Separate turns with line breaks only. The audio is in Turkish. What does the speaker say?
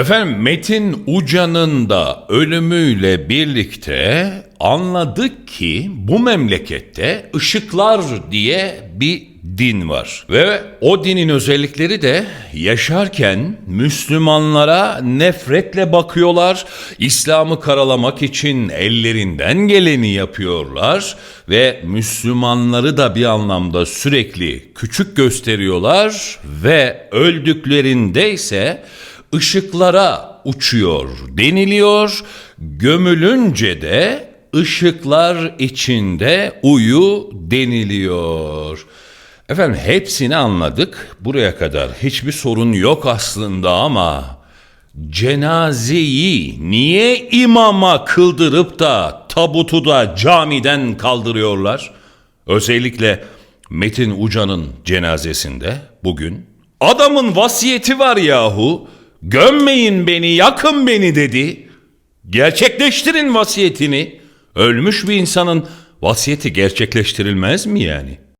Efendim Metin Uca'nın da ölümüyle birlikte anladık ki bu memlekette ışıklar diye bir din var. Ve o dinin özellikleri de yaşarken Müslümanlara nefretle bakıyorlar. İslam'ı karalamak için ellerinden geleni yapıyorlar ve Müslümanları da bir anlamda sürekli küçük gösteriyorlar ve öldüklerinde ise ışıklara uçuyor deniliyor. Gömülünce de ışıklar içinde uyu deniliyor. Efendim hepsini anladık. Buraya kadar hiçbir sorun yok aslında ama cenazeyi niye imama kıldırıp da tabutu da camiden kaldırıyorlar? Özellikle Metin Uca'nın cenazesinde bugün adamın vasiyeti var yahu. Gömmeyin beni, yakın beni dedi. Gerçekleştirin vasiyetini. Ölmüş bir insanın vasiyeti gerçekleştirilmez mi yani?